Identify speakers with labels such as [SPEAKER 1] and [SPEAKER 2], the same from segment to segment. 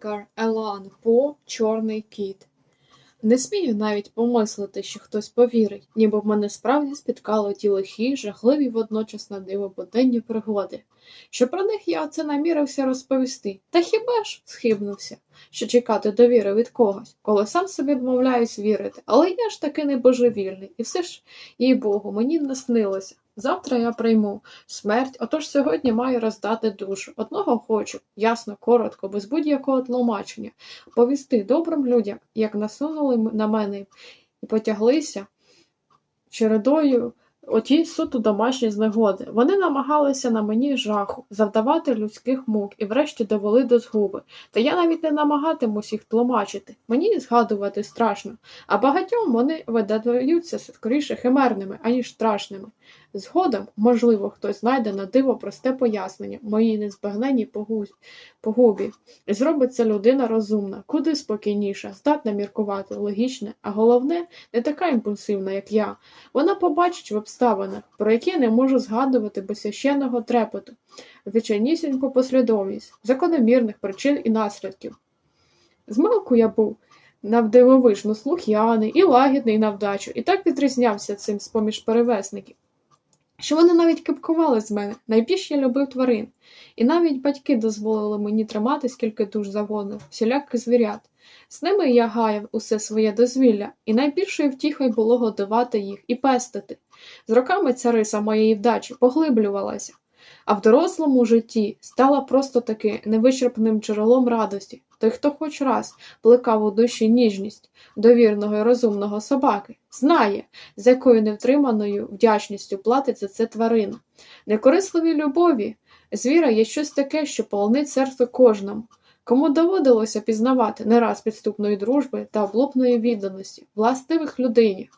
[SPEAKER 1] Едгар Елан По Чорний кіт. Не смію навіть помислити, що хтось повірить, ніби в мене справді спіткало ті лихі, жахливі водночас на диво буденні пригоди. Що про них я оце намірився розповісти, та хіба ж схибнувся, що чекати довіри від когось, коли сам собі відмовляюсь вірити, але я ж таки не божевільний, і все ж, їй Богу, мені не снилося. Завтра я прийму смерть, отож сьогодні маю роздати душу. Одного хочу, ясно, коротко, без будь-якого тлумачення, повісти добрим людям, як насунули на мене і потяглися чередою оті суто домашні знегоди. Вони намагалися на мені жаху, завдавати людських мук і врешті довели до згуби. Та я навіть не намагатимусь їх тлумачити. Мені згадувати страшно, а багатьом вони видаються скоріше химерними, аніж страшними. Згодом, можливо, хтось знайде на диво просте пояснення моїй незбагненній погубі. І зробить це людина розумна, куди спокійніша, здатна міркувати, логічне, а головне, не така імпульсивна, як я. Вона побачить в обставинах, про які не можу згадувати без священного трепету, звичайнісіньку послідовність, закономірних причин і наслідків. Змалку я був навдивовижно слух'яний і лагідний на вдачу, і так відрізнявся цим з-поміж перевесників, що вони навіть кипкували з мене. Найбільше я любив тварин, і навіть батьки дозволили мені тримати скільки душ завгодно, всіляких звірят. З ними я гаяв усе своє дозвілля, і найбільшою втіхою було годувати їх і пестити. З роками ця риса моєї вдачі поглиблювалася, а в дорослому житті стала просто таки невичерпним джерелом радості. Той, хто хоч раз плекав у душі ніжність довірного і розумного собаки, знає, з якою невтриманою вдячністю платить за це тварина. Некорисливій любові звіра є щось таке, що полонить серце кожному. Кому доводилося пізнавати не раз підступної дружби та облупної відданості, властивих людині.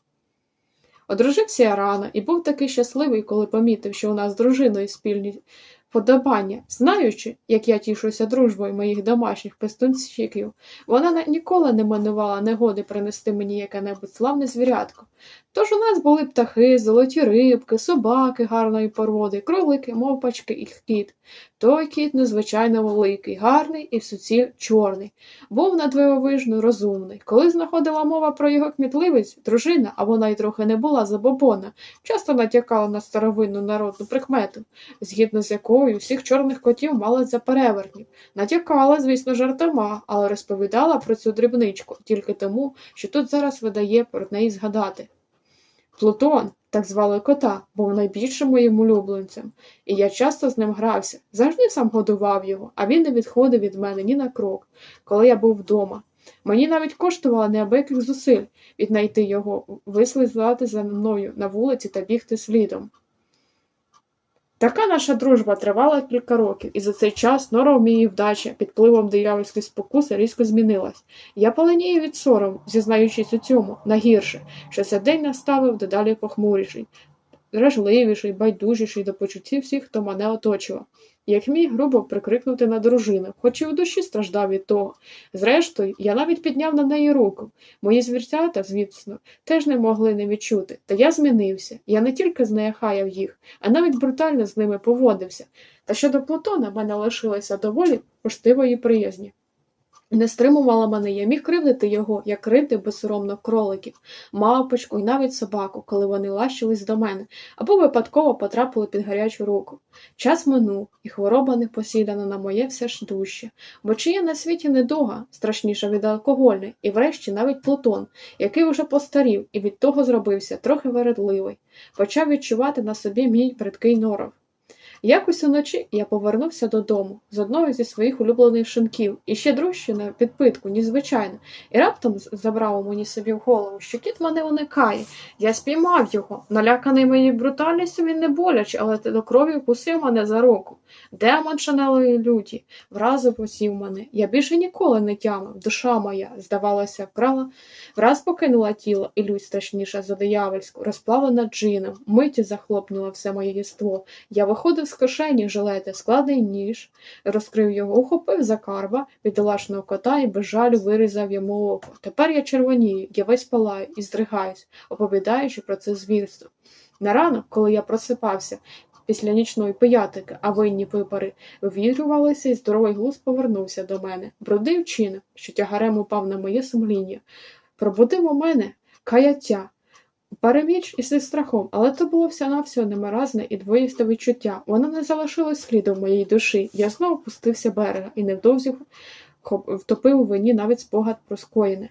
[SPEAKER 1] Одружився я рано і був такий щасливий, коли помітив, що у нас з дружиною спільні подобання, знаючи, як я тішуся дружбою моїх домашніх пестунчиків, вона ніколи не минувала негоди принести мені яке-небудь славне звірятко. Тож у нас були птахи, золоті рибки, собаки гарної породи, кролики, мовпачки і кіт. Той кіт незвичайно великий, гарний і в суціль чорний. Був надвивовижно розумний. Коли знаходила мова про його кмітливість, дружина, а вона й трохи не була забобона, часто натякала на старовинну народну прикмету, згідно з якою всіх чорних котів мали за перевертнів. Натякала, звісно, жартома, але розповідала про цю дрібничку тільки тому, що тут зараз видає про неї згадати. Плутон, так звали кота, був найбільшим моїм улюбленцем, і я часто з ним грався, завжди сам годував його, а він не відходив від мене ні на крок, коли я був вдома. Мені навіть коштувало неабияких зусиль віднайти його, вислизати за мною на вулиці та бігти слідом. Така наша дружба тривала кілька років, і за цей час нора в моїй вдачі під впливом диявольської спокуси різко змінилась. Я паленію від сорому, зізнаючись у цьому, на гірше, що цей день наставив дедалі похмуріший, дражливіший, байдужіший до почуттів всіх, хто мене оточував. Як міг грубо прикрикнути на дружину, хоч і в душі страждав від того. Зрештою, я навіть підняв на неї руку. Мої звірцята, звісно, теж не могли не відчути. Та я змінився. Я не тільки знеяхаяв їх, а навіть брутально з ними поводився. Та щодо Плутона в мене лишилося доволі поштивої приязні. Не стримувала мене, я міг кривдити його, як кривдив безсоромно кроликів, мавпочку і навіть собаку, коли вони лащились до мене, або випадково потрапили під гарячу руку. Час минув, і хвороба не посідана на моє все ж дужче, бо чи є на світі недуга, страшніша від алкогольної, і врешті навіть Плутон, який уже постарів і від того зробився трохи вередливий, почав відчувати на собі мій бридкий норов. Якось уночі я повернувся додому з одного зі своїх улюблених шинків, і ще дружче на підпитку, ніж звичайно, і раптом забрав мені собі в голову, що кіт мене уникає. Я спіймав його. Наляканий моєю брутальністю він не боляче, але до крові вкусив мене за руку. Демон шанелої люті вразу посів мене. Я більше ніколи не тямив. Душа моя, здавалося, вкрала, враз покинула тіло, і лють страшніша за диявольську, розплавлена джином, миті захлопнула все моє єство. Я виходив з кишені жилети, складний ніж, розкрив його, ухопив за карба бідолашного кота і без жалю вирізав йому око. Тепер я червонію, я весь палаю і здригаюсь, оповідаючи про це звірство. На ранок, коли я просипався, після нічної пиятики, а винні випари вивірювалися, і здоровий глузд повернувся до мене. Брудий вчинок, що тягарем упав на моє сумління. Пробудив у мене каяття. Переміч із страхом, але то було все-навсього немаразне і двоїсте відчуття. Воно не залишилось сліду в моїй душі. Я знову пустився берега і невдовзі втопив у вині навіть спогад про скоєне.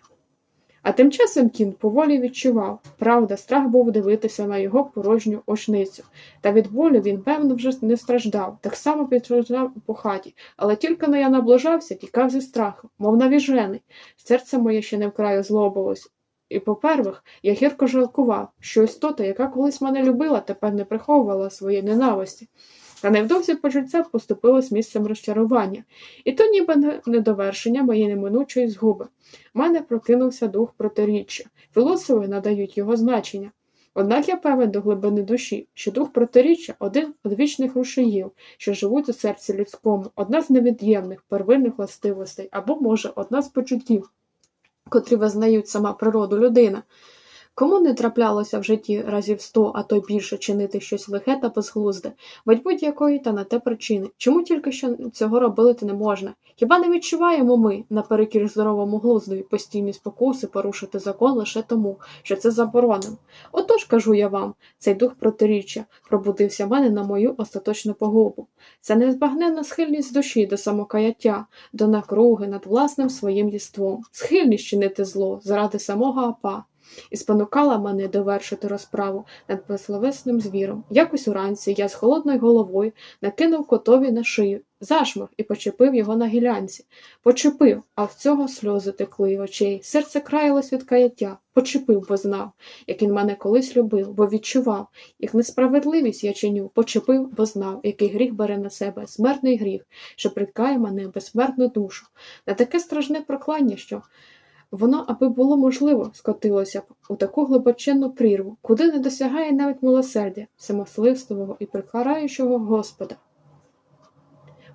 [SPEAKER 1] А тим часом кін поволі відчував. Правда, страх був дивитися на його порожню очницю. Та від болю він, певно, вже не страждав, так само підстраждав по хаті, але тільки но я наближався, тікав зі страху, мов навіжений. Серце моє ще не вкрай злобилось. І, по-первих, я гірко жалкував, що істота, яка колись мене любила, тепер не приховувала своєї ненависті. Та невдовзі почуття поступилось місцем розчарування, і то ніби недовершення моєї неминучої згуби. В мене прокинувся дух протиріччя. Філософи надають його значення. Однак я певен до глибини душі, що дух протиріччя один з вічних рушіїв, що живуть у серці людському, одна з невід'ємних первинних властивостей, або, може, одна з почуттів, котрі визнають сама природу людина. Кому не траплялося в житті разів сто, а то й більше чинити щось лихе та безглузде, будь будь-якої та на те причини. Чому тільки що цього робити не можна? Хіба не відчуваємо ми, наперекір здоровому глуздові, постійні спокуси порушити закон лише тому, що це заборонено? Отож, кажу я вам, цей дух протиріччя пробудився в мене на мою остаточну погубу. Це незбагненна схильність душі до самокаяття, до накруги над власним своїм єством, схильність чинити зло заради самого апа і спонукала мене довершити розправу над безсловесним звіром. Якось уранці я з холодною головою накинув котові на шию зашмах і почепив його на гілянці. Почепив, а в цього сльози текли очей. Серце краялось від каяття. Почепив, бо знав, як він мене колись любив, бо відчував, як несправедливість я чиню, почепив, бо знав, який гріх бере на себе смертний гріх, що приткає мене безсмертну душу. На таке страшне проклання, що Воно, аби було можливо, скотилося б у таку глибоченну прірву, куди не досягає навіть милосердя, самосливствого і прикараючого Господа.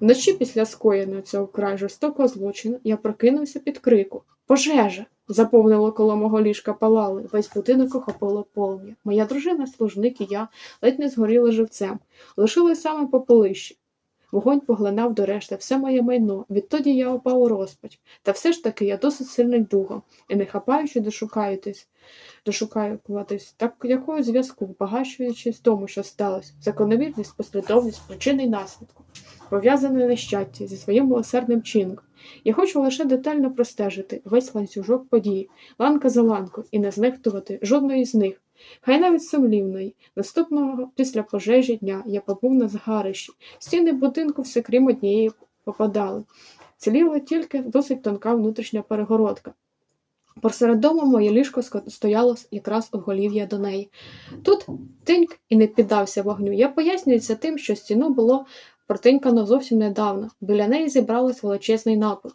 [SPEAKER 1] Вночі після скоєного цього вкрай жорстокого злочину я прокинувся під крику Пожежа! Заповнило коло мого ліжка палали, весь будинок охопило полум'я. Моя дружина, служник і я ледь не згоріли живцем, лишили саме попелище. Вогонь поглинав до решти все моє майно, відтоді я упав у розпач. Та все ж таки я досить сильний духом, і не хапаючи дошукаєтесь, дошукаюватись, так якого зв'язку, багачуючись тому, що сталося, закономірність, послідовність, причини й наслідку, пов'язане нещастя зі своїм милосердним чинком. Я хочу лише детально простежити весь ланцюжок подій, ланка за ланкою, і не знехтувати жодної з них. Хай навіть сумлівної, наступного після пожежі дня я побув на згарищі, стіни будинку все крім однієї попадали. Ціліла тільки досить тонка внутрішня перегородка. Посеред дому моє ліжко стояло якраз у голів'я до неї. Тут тиньк і не піддався вогню. Я пояснюю це тим, що стіну було протинькано зовсім недавно. Біля неї зібралось величезний напад.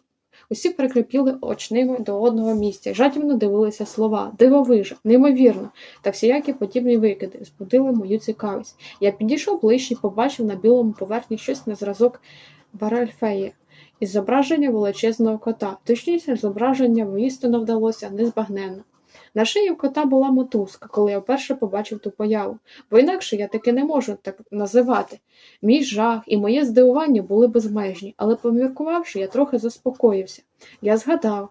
[SPEAKER 1] Усі прикріпіли очними до одного місця жадібно дивилися слова, дивовижа, неймовірно, та всіякі подібні викиди збудили мою цікавість. Я підійшов ближче і побачив на білому поверхні щось на зразок Баральфея із зображення величезного кота. Точніше, зображення воістину вдалося незбагненно. На шиї в кота була мотузка, коли я вперше побачив ту появу, бо інакше я таки не можу так називати. Мій жах і моє здивування були безмежні, але поміркувавши, я трохи заспокоївся. Я згадав,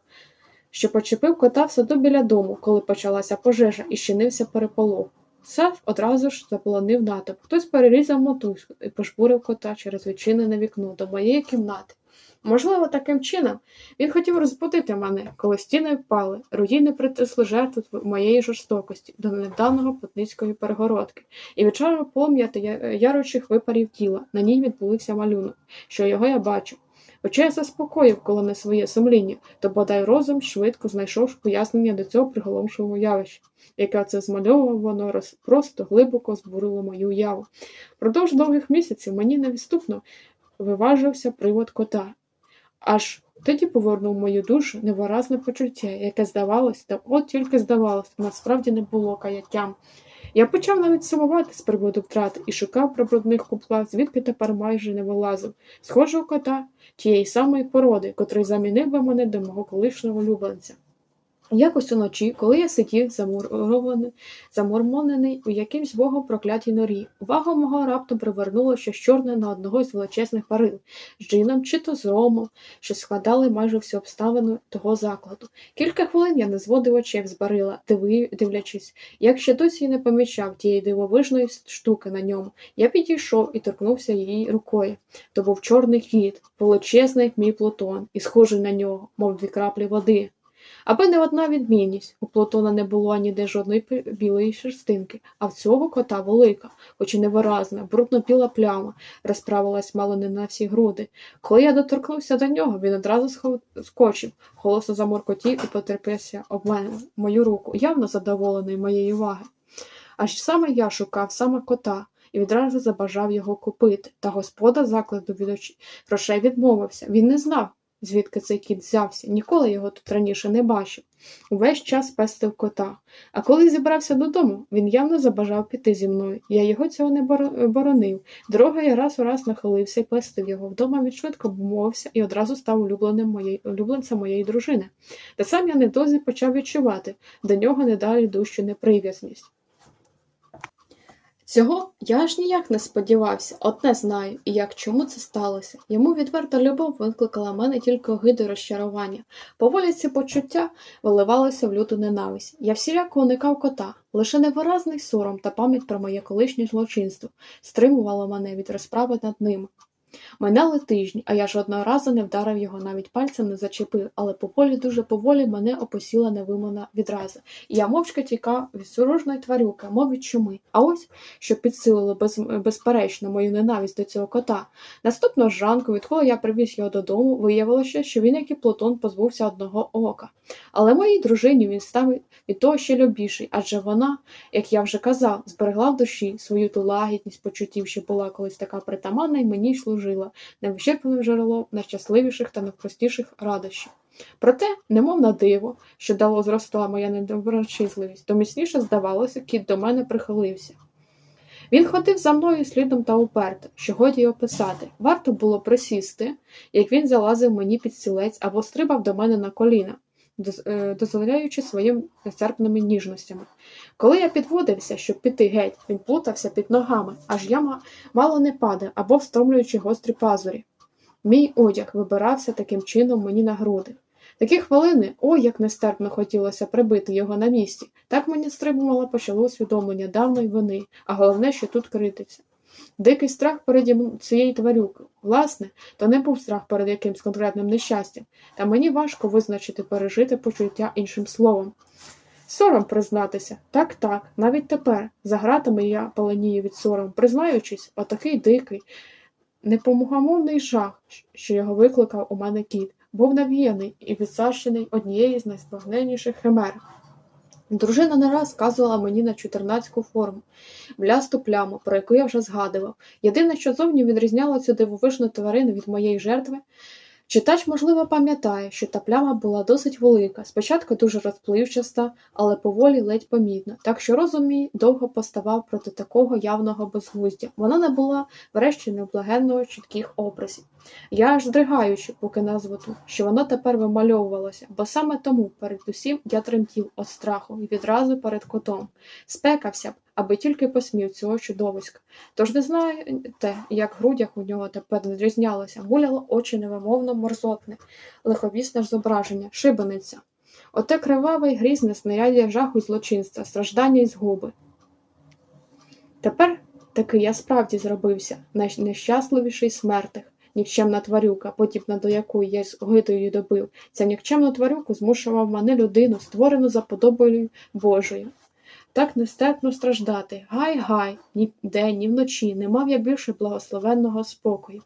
[SPEAKER 1] що почепив кота в саду біля дому, коли почалася пожежа і щинився переполох. Сав одразу ж заполонив натовп. Хтось перерізав мотузку і пожбурив кота через відчинене вікно до моєї кімнати. Можливо, таким чином він хотів розбудити мене, коли стіни впали, руїни притисли жертву моєї жорстокості до недавнього путницької перегородки, і відчарив полум'я яручих випарів тіла. На ній відбувся малюнок, що його я бачив. Хоча я заспокоїв коло не своє сумління, то бодай розум швидко знайшов пояснення до цього приголомшливого явища, яке це змальовував воно просто глибоко збурило мою уяву. Продовж довгих місяців мені невідступно виважився привод кота. Аж тоді повернув мою душу невиразне почуття, яке здавалось, та от тільки здавалось, насправді не було каяттям. Я почав навіть сумувати з приводу втрати і шукав при брудних куплах, звідки тепер майже не вилазив, схожого кота тієї самої породи, котрий замінив би мене до мого колишнього улюбленця. Якось уночі, коли я сидів замурований, замурмонений у якимсь богом проклятій норі, увагу мого раптом привернуло щось чорне на одного з величезних парил, з джином чи то з ромом, що складали майже всю обставину того закладу. Кілька хвилин я не зводив очей з барила, дивлячись, як ще досі не помічав тієї дивовижної штуки на ньому. Я підійшов і торкнувся її рукою. То був чорний кіт, величезний, мій плутон, і схожий на нього, мов дві краплі води. Аби не одна відмінність, у Плутона не було ніде жодної білої шерстинки, а в цього кота велика, хоч і невиразна, брудно-біла пляма, розправилась мало не на всі груди. Коли я доторкнувся до нього, він одразу скочив, голосно заморкотів і потерпився об мене, мою руку, явно задоволений моєї уваги. Аж саме я шукав саме кота і відразу забажав його купити, та господа закладу від оч- грошей відмовився. Він не знав, звідки цей кіт взявся, ніколи його тут раніше не бачив. Увесь час пестив кота. А коли зібрався додому, він явно забажав піти зі мною. Я його цього не боронив. Дорога я раз у раз нахилився і пестив його. Вдома він швидко обмовився і одразу став улюбленим моєї, улюбленцем моєї дружини. Та сам я недовзі почав відчувати до нього не далі дужчу неприязність. Цього я аж ніяк не сподівався, одне знаю, і як чому це сталося. Йому відверта любов викликала мене тільки огиду розчарування. Поволі ці почуття виливалося в люту ненависть. Я всіляко уникав кота, лише невиразний сором та пам'ять про моє колишнє злочинство стримувало мене від розправи над ним. Минали тижні, а я жодного разу не вдарив його, навіть пальцем не зачепив, але поволі, дуже поволі мене опосіла невимовна відраза, і я мовчки тікав від сурожної тварюки, мов від чуми. А ось, що підсилило без, безперечно мою ненависть до цього кота. Наступного ж ранку, відколи я привіз його додому, виявилося, що він, як і Плутон, позбувся одного ока. Але моїй дружині він став від того ще любіший, адже вона, як я вже казав, зберегла в душі свою ту лагідність почуттів, що була колись така притаманна і мені й служила, невичерпним джерелом найщасливіших та найпростіших радощів. Проте, немов на диво, що дало зросла моя недоброчисливість, то міцніше здавалося, кіт до мене прихилився. Він ходив за мною слідом та уперто, що годі й описати. Варто було присісти, як він залазив мені під стілець або стрибав до мене на коліна, дозволяючи своїм нестерпними ніжностями. Коли я підводився, щоб піти геть, він плутався під ногами, аж я мало не падав або встромлюючи гострі пазурі. Мій одяг вибирався таким чином мені на груди. Такі хвилини, ой, як нестерпно хотілося прибити його на місці. Так мені стримувало почало усвідомлення давної вини, а головне, що тут крититься. Дикий страх перед цією тварюкою. Власне, то не був страх перед якимсь конкретним нещастям, та мені важко визначити пережити почуття іншим словом. Сором признатися, так, так, навіть тепер, за гратами я паленію від сором, признаючись, отакий дикий, непомогомовний жах, що його викликав у мене кіт, був навіяний і відсащений однією з найспогненніших химер. Дружина не раз вказувала мені на чотирнацьку форму, блясту пляму, про яку я вже згадував. Єдине, що зовні відрізняло цю дивовижну тварину від моєї жертви, читач, можливо, пам'ятає, що та пляма була досить велика, спочатку дуже розпливчаста, але поволі ледь помітна, так що розум мій довго поставав проти такого явного безглуздя. Вона не була, врешті, невблагенно чітких образів. Я аж здригаючи, поки назву ту, що воно тепер вимальовувалося, бо саме тому перед усім я тремтів від страху і відразу перед котом. Спекався б, аби тільки посмів цього чудовиська. Тож не знаєте, як в грудях у нього тепер відрізнялося, гуляло очі невимовно морзотне, лиховісне ж зображення, шибениця. Оте криваве й грізне снаряддя жаху й злочинства, страждання й згуби. Тепер таки я справді зробився найнещасливіший смертих. Нікчемна тварюка, подібна до якої я з гидою добив, ця нікчемну тварюку змушував мене людину, створену за подобою Божою. Так нестерпно страждати. Гай, гай, ні вдень, ні вночі не мав я більше благословенного спокою.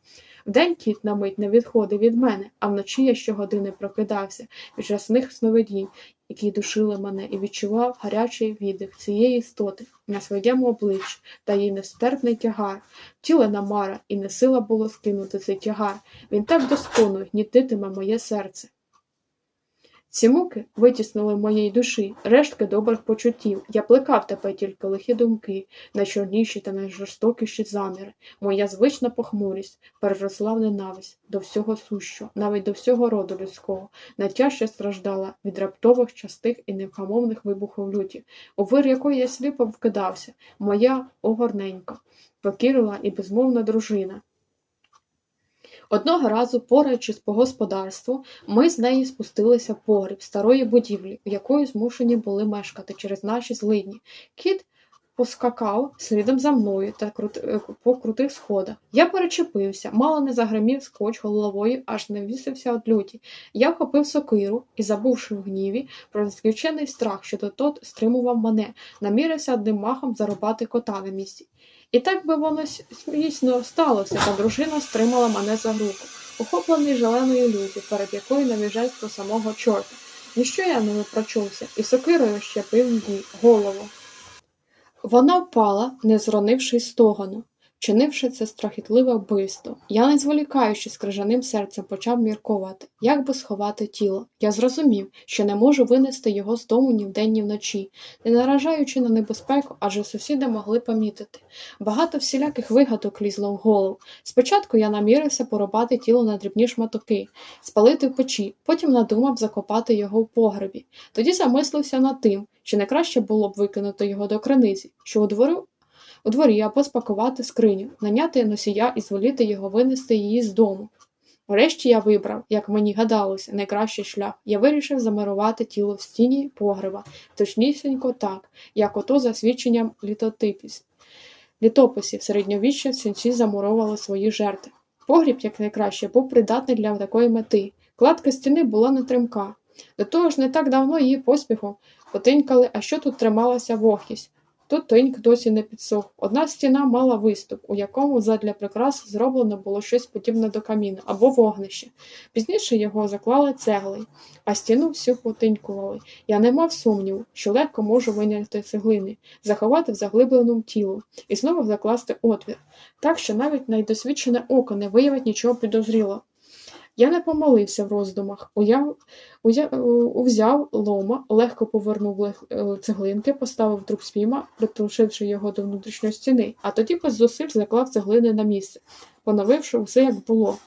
[SPEAKER 1] Вдень кіт на мить не відходив від мене, а вночі я щогодини прокидався від жасних сновидінь, які душили мене, і відчував гарячий віддих цієї істоти на своєму обличчі та її нестерпний тягар. Тілена мара, і не сила було скинути цей тягар. Він так досконно гнітитиме моє серце. Ці муки витіснили в моїй душі рештки добрих почуттів. Я плекав тепер тільки лихі думки, найчорніші та найжорстокіші заміри. Моя звична похмурість переросла в ненависть до всього сущого, навіть до всього роду людського. Найтяжче страждала від раптових, частих і невгамовних вибухів люті, у вир якої я сліпо вкидався, моя огорненька, покірила і безмовна дружина. Одного разу, пораючись по господарству, ми з нею спустилися погріб старої будівлі, в якої змушені були мешкати через наші злидні. Кіт поскакав слідом за мною та е, по крутих сходах. Я перечепився, мало не загримів скотч головою, аж не вісився від люті. Я вхопив сокиру і, забувши в гніві, про нескінчений страх, що тот стримував мене, намірився одним махом зарубати кота на місці. І так би воно звісно сталося, та дружина стримала мене за руку, охоплений жаленою люті, перед якою навіжество самого чорта. Ніщо я не прочувся, і сокирою щепив їй голову. Вона впала, не зронивши стогону, чинивши це страхітливе вбивство. Я, не зволікаючи з крижаним серцем, почав міркувати, як би сховати тіло. Я зрозумів, що не можу винести його з дому ні вдень, ні вночі, не наражаючи на небезпеку, адже сусіди могли помітити. Багато всіляких вигадок лізло в голову. Спочатку я намірився порубати тіло на дрібні шматоки, спалити в печі, потім надумав закопати його в погребі. Тоді замислився над тим, чи не краще було б викинути його до криниці, що у дворі, у дворі або спакувати скриню, наняти носія і зволіти його винести її з дому. Врешті я вибрав, як мені гадалося, найкращий шлях. Я вирішив замарувати тіло в стіні погреба, точнісінько так, як ото за свідченням літотипів. Літописів середньовіччя сінці замуровували свої жертви. Погріб, як найкраще, був придатний для такої мети. Кладка стіни була нетримка. До того ж, не так давно її поспіхом потинькали, а що тут трималася вогкість. Тут тиньк досі не підсох. Одна стіна мала виступ, у якому задля прикрас зроблено було щось подібне до каміну або вогнище. Пізніше його заклали цеглою, а стіну всю потинькували. Я не мав сумніву, що легко можу виняти цеглини, заховати в заглибленому тілу і знову закласти отвір, так що навіть найдосвідчене око не виявить нічого підозрілого. Я не помолився в роздумах, уяв, уя, узяв лома, легко повернув е, цеглинки, поставив труп спіма, притрушивши його до внутрішньої стіни, а тоді без зусиль заклав цеглини на місце, поновивши все, як було.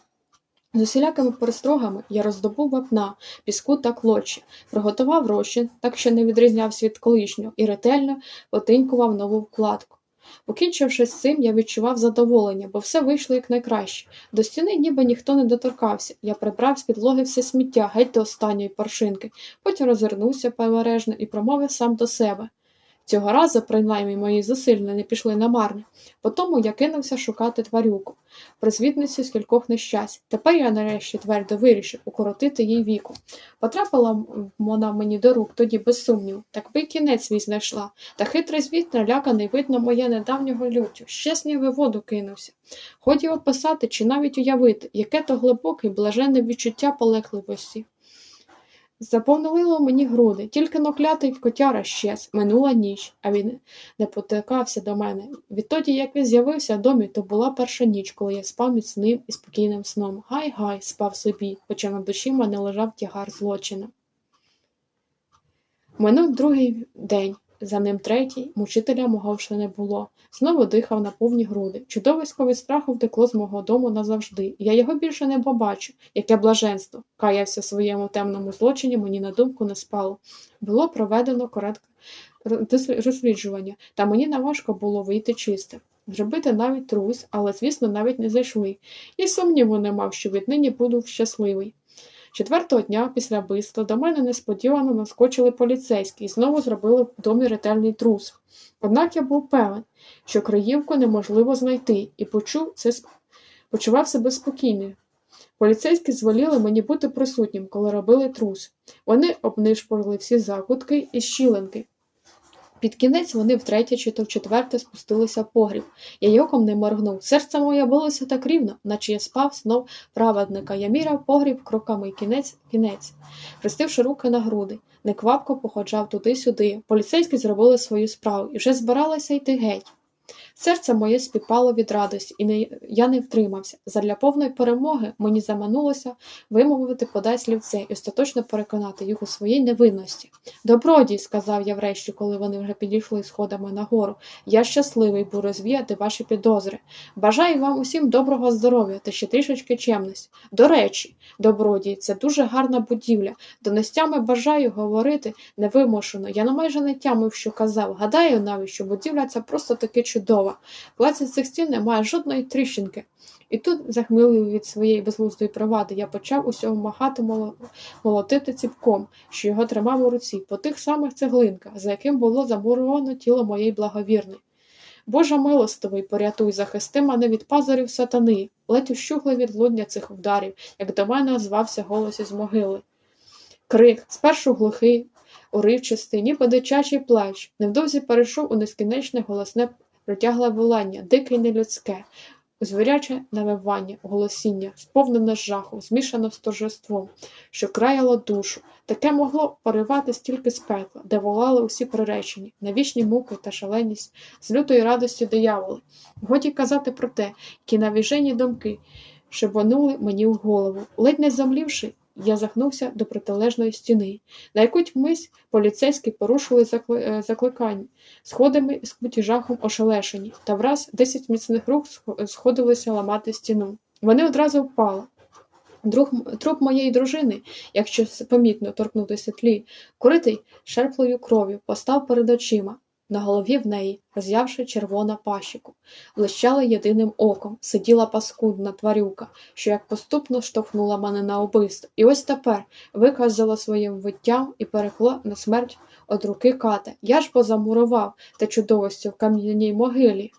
[SPEAKER 1] З усілякими перестрогами я роздобув вапна, піску та клочі, приготував розчин, так що не відрізнявся від колишнього, і ретельно потинькував нову вкладку. Покінчивши з цим, я відчував задоволення, бо все вийшло як найкраще. До стіни ніби ніхто не доторкався. Я прибрав з підлоги все сміття, геть до останньої паршинки, потім розвернувся переважно і промовив сам до себе. Цього разу, принаймні, мої зусилля не пішли намарне. Потому я кинувся шукати тварюку, призвідниці з кількох нещасть. Тепер я нарешті твердо вирішив укоротити їй віку. Потрапила вона мені до рук тоді без сумніву, так би й кінець свій знайшла. Та хитрий звіт наляканий, видно, моє недавнього люттю, ще сніг воду кинувся. Ході описати чи навіть уявити, яке то глибоке блаженне відчуття полегливості. Заповнило мені груди, тільки ноклятий котяра щез, минула ніч, а він не потикався до мене. Відтоді, як він з'явився в домі, то була перша ніч, коли я спав міцним і спокійним сном. Гай-гай, спав собі, хоча на душі мене лежав тягар злочина. Минув другий день, за ним третій, мучителя мого вже не було. Знову дихав на повні груди. Чудовисько від страху втекло з мого дому назавжди. Я його більше не побачу. Яке блаженство. Каявся своєму темному злочині, мені на думку не спало. Було проведено коротке розсліджування, та мені наважко було вийти чисте. Зробити навіть трус, але, звісно, навіть не зайшли. І сумніву не мав, що віднині буду щасливий. Четвертого дня після вбивства до мене несподівано наскочили поліцейські і знову зробили в домі ретельний трус. Однак я був певен, що Криївку неможливо знайти, і почув це, почував себе спокійно. Поліцейські зволіли мені бути присутнім, коли робили трус. Вони обнишпорили всі закутки і щілинки. Під кінець вони втретє чи то вчетверте спустилися в погріб. Я оком не моргнув. Серце моє билося так рівно, наче я спав знов праведника. Я міряв погріб кроками кінець кінець, хрестивши руки на груди. Неквапко походжав туди-сюди. Поліцейські зробили свою справу і вже збиралися йти геть. Серце моє спіпало від радості, і не, я не втримався. Задля повної перемоги мені заманулося вимовити подай слівце і остаточно переконати їх у своїй невинності. Добродій, сказав я врешті, коли вони вже підійшли сходами нагору, я щасливий буду розвіяти ваші підозри. Бажаю вам усім доброго здоров'я та ще трішечки чемності. До речі, добродій, це дуже гарна будівля. Донестями бажаю говорити невимушено. Я майже не тямив, що казав. Гадаю навіть, що будівля ця просто таки чудова. Клаці цих стін немає жодної тріщинки. І тут, захмилив від своєї безглуздої привади, я почав усього махати моло- молотити ціпком, що його тримав у руці, по тих самих цеглинках, за яким було замуровано тіло моєї благовірної. Боже милостивий, порятуй, захисти мене від пазурів сатани, ледь ущухли від лудня цих вдарів, як до мене озвався голос із могили. Крик, спершу глухий, уривчастий, ніби дитячий плач, невдовзі перейшов у нескінченне голосне протягле волання, дике й нелюдське, звіряче навивання, голосіння, сповнене жаху, змішане з торжеством, що краяло душу. Таке могло пориватись тільки з пекла, де волали усі приречені, на вічні муки та шаленість, з лютої радості дияволи. Годі казати про те, які навіжені думки шибанули мені в голову. Ледь не замлівши, я захнувся до протилежної стіни. На якусь мить поліцейські порушили е, закликання, сходами скуті жахом ошелешені, та враз десять міцних рук сходилися ламати стіну. Вони одразу впали. Друг, труп моєї дружини, якщо помітно торкнутися тлі, куритий шерплою кров'ю, постав перед очима. На голові в неї, роз'явши червона пащику, блищала єдиним оком, сиділа паскудна тварюка, що як поступно штовхнула мене на убивство. І ось тепер виказала своїм виттям і перекло на смерть од руки ката. Я ж позамурував те чудовості в кам'яній могилі.